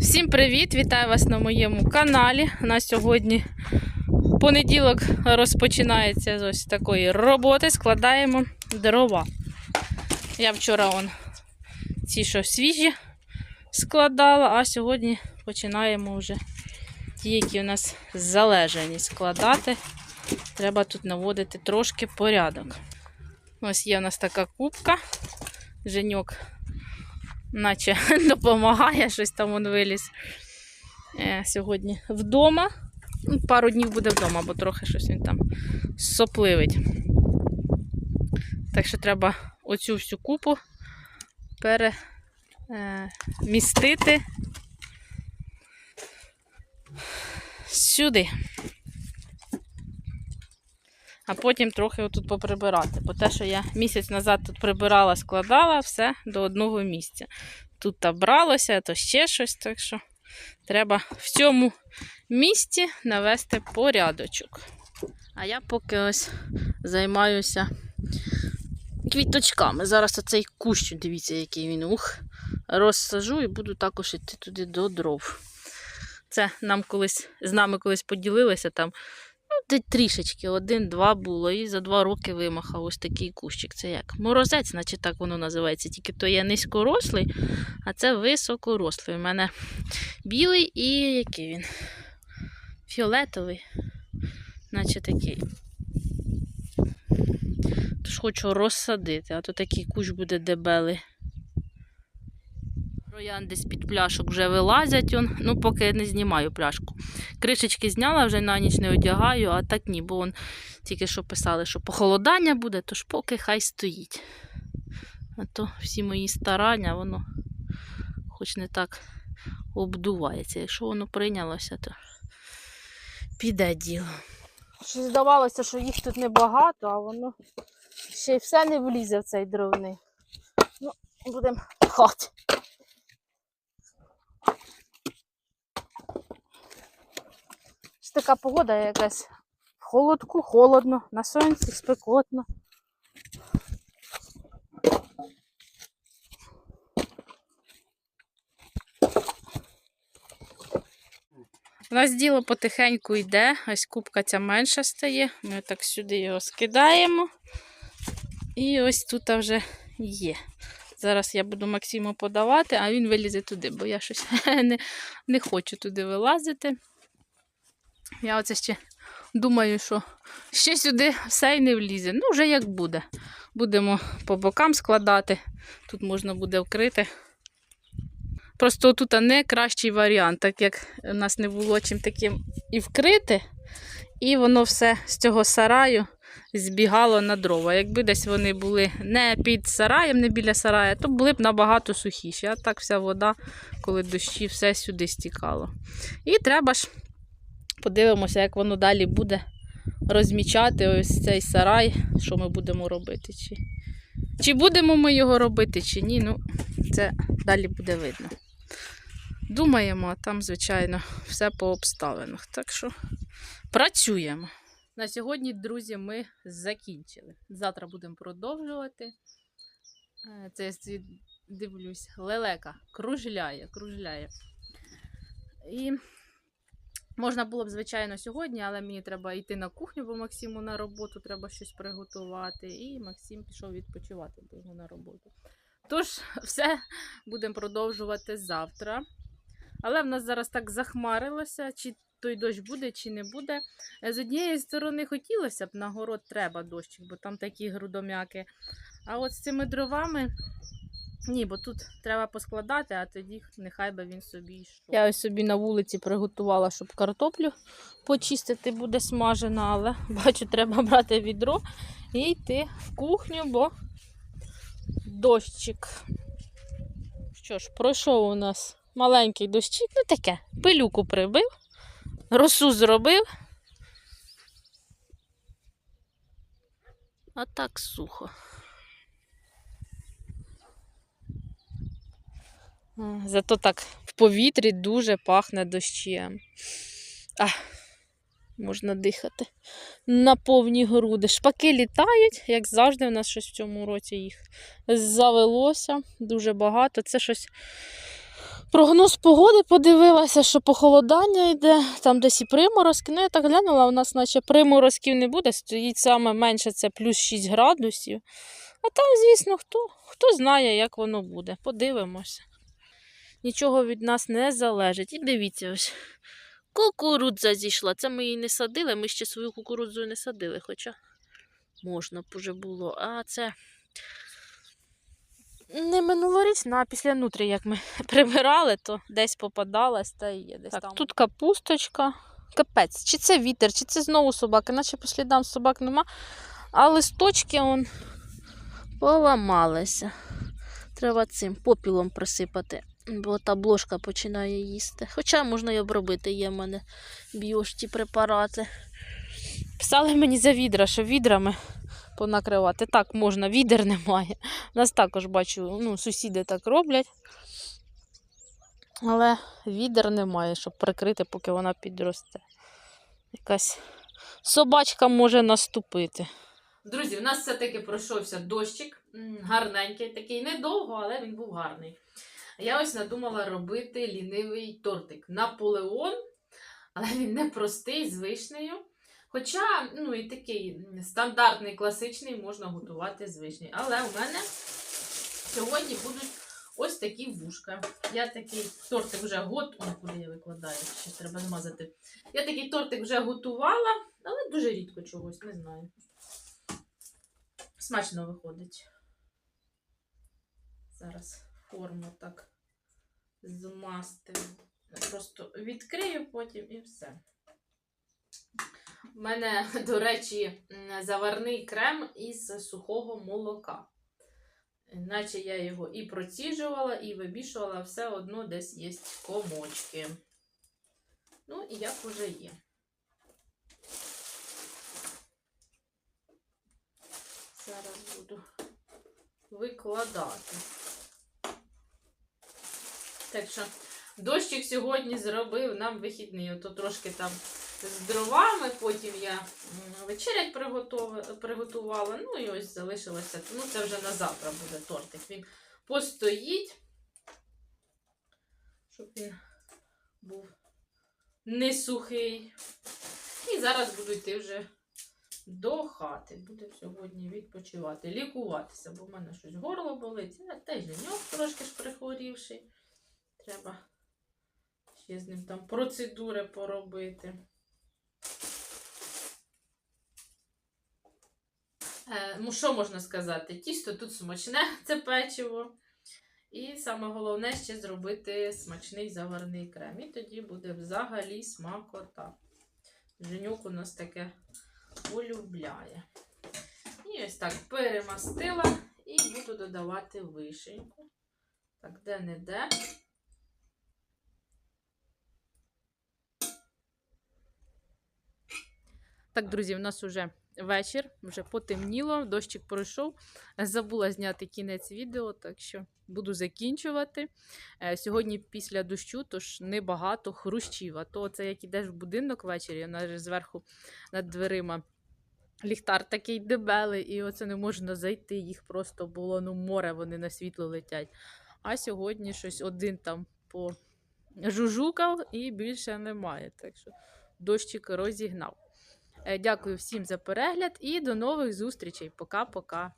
Всім привіт! Вітаю вас на моєму каналі. У нас сьогодні понеділок розпочинається з ось такої роботи. Складаємо дрова. Я вчора он ці, що свіжі, складала, а сьогодні починаємо вже ті, які у нас залежані складати. Треба тут наводити трошки порядок. Ось є у нас така кубка. Женьок наче допомагає, щось там він виліз. Е, сьогодні вдома. Ну, Пару днів буде вдома, бо трохи щось він там сопливить. Так що треба оцю всю купу перемістити сюди. А потім трохи отут поприбирати. Бо те, що я місяць назад тут прибирала, складала все до одного місця. Тут та бралося, то ще щось, так що треба в цьому місці навести порядочок. А я поки ось займаюся квіточками. Зараз оцей кущ, дивіться, який він ух, розсажу і буду також йти туди до дров. Це нам колись з нами колись поділилися там. Трішечки, один-два було, і за два роки вимахав ось такий кущик. Це як? Морозець, значить так воно називається. Тільки то є низькорослий, а це високорослий. У мене білий і який він? Фіолетовий. Наче такий. Тож хочу розсадити, а то такий кущ буде дебелий. Троянди з-під пляшок вже вилазять, он. ну поки не знімаю пляшку. Кришечки зняла, вже на ніч не одягаю, а так ні, бо он тільки що писали, що похолодання буде, тож поки хай стоїть. А то всі мої старання, воно хоч не так обдувається. Якщо воно прийнялося, то піде діло. Щось здавалося, що їх тут небагато, а воно ще й все не влізе в цей дровний. Ну, будемо пхати. Ось така погода якась. Холодку, холодно, на сонці спекотно. У нас діло потихеньку йде, ось кубка ця менша стає. Ми так сюди його скидаємо. І ось тут вже є. Зараз я буду Максиму подавати, а він вилізе туди, бо я щось не, не хочу туди вилазити. Я оце ще думаю, що ще сюди все й не влізе. Ну, вже як буде. Будемо по бокам складати. Тут можна буде вкрити. Просто тут не кращий варіант, так як у нас не було чим таким і вкрити, і воно все з цього сараю збігало на дрова. Якби десь вони були не під сараєм, не біля сарая, то були б набагато сухіші. А так вся вода, коли дощі, все сюди стікало. І треба ж подивимося, як воно далі буде розмічати ось цей сарай, що ми будемо робити. Чи, чи будемо ми його робити, чи ні. Ну, це далі буде видно. Думаємо, а там, звичайно, все по обставинах. Так що працюємо. На сьогодні, друзі, ми закінчили. Завтра будемо продовжувати. Е, Це я дивлюсь, лелека кружляє, кружляє. І можна було б, звичайно, сьогодні, але мені треба йти на кухню, бо Максиму на роботу треба щось приготувати. І Максим пішов відпочивати, бо його на роботу. Тож, все будемо продовжувати завтра. Але в нас зараз так захмарилося, чи той дощ буде, чи не буде. Е, З однієї сторони хотілося б, на город треба дощик, бо там такі грудом'яки. А от з цими дровами. Ні, бо тут треба поскладати, а тоді нехай би він собі йшов. Я ось собі на вулиці приготувала, щоб картоплю почистити буде смажена, але бачу, треба брати відро і йти в кухню, бо дощик. Що ж, пройшов у нас маленький дощик, ну таке, пилюку прибив, росу зробив. А так сухо. Зато так в повітрі дуже пахне дощем. А, можна дихати на повні груди. Шпаки літають, як завжди, у нас щось в цьому році їх завелося дуже багато. Це щось Прогноз погоди подивилася, що похолодання йде, там десь і приморозки. Ну, я так глянула, у нас наче приморозків не буде, стоїть саме менше це плюс 6 градусів. А там, звісно, хто, хто знає, як воно буде. Подивимося. Нічого від нас не залежить. І дивіться ось. Кукурудза зійшла. Це ми її не садили, ми ще свою кукурудзу не садили, хоча можна б уже було. А це не минулорічна, а після нутрі, як ми прибирали, то десь попадалась та і є десь Так, там. Тут капусточка. Капець, чи це вітер, чи це знову собаки, наче по слідам собак нема. А листочки он поламалися. Треба цим попілом присипати, бо та бложка починає їсти. Хоча можна й обробити, є в мене біошті препарати. Писали мені за відра, що відрами понакривати. Так, можна, відер немає. У нас також бачу, ну, сусіди так роблять. Але відер немає, щоб прикрити, поки вона підросте. Якась собачка може наступити. Друзі, у нас все-таки пройшовся дощик. Гарненький, такий недовго, але він був гарний. Я ось надумала робити лінивий тортик. Наполеон, але він не простий з вишнею. Хоча, ну і такий стандартний, класичний можна готувати з вишні. Але у мене сьогодні будуть ось такі вушка. Я такий тортик вже готувала. Куди я викладаю? Ще треба змазати. Я такий тортик вже готувала, але дуже рідко чогось, не знаю. Смачно виходить. Зараз форму так змасти. Просто відкрию потім і все. У мене, до речі, заварний крем із сухого молока. Наче я його і проціжувала, і вибішувала, все одно десь є комочки. Ну, і як уже є. Зараз буду викладати. Так що дощик сьогодні зробив нам вихідний. Ото трошки там з дровами, потім я вечерять приготувала. Ну і ось залишилося. Ну, це вже на завтра буде тортик. Він постоїть, щоб він був не сухий. І зараз буду йти вже до хати. Буду сьогодні відпочивати, лікуватися, бо в мене щось горло болить. Теж нього трошки ж прихворівший. Треба ще з ним там процедури поробити. Е, ну, що можна сказати? Тісто тут смачне, це печиво. І саме головне ще зробити смачний заварний крем. І тоді буде взагалі смакота. Женюк у нас таке полюбляє. І ось так перемастила і буду додавати вишеньку. Так, де-не-де. Так, друзі, у нас вже вечір, вже потемніло, дощик пройшов. Забула зняти кінець відео, так що буду закінчувати. Е, Сьогодні після дощу, тож небагато хрущів. А то це як ідеш в будинок ввечері, вона зверху над дверима. Ліхтар такий дебелий, і оце не можна зайти. Їх просто було ну, море, вони на світло летять. А сьогодні щось один там пожужукав і більше немає. Так що дощик розігнав. Е, Дякую всім за перегляд і до нових зустрічей. Пока-пока.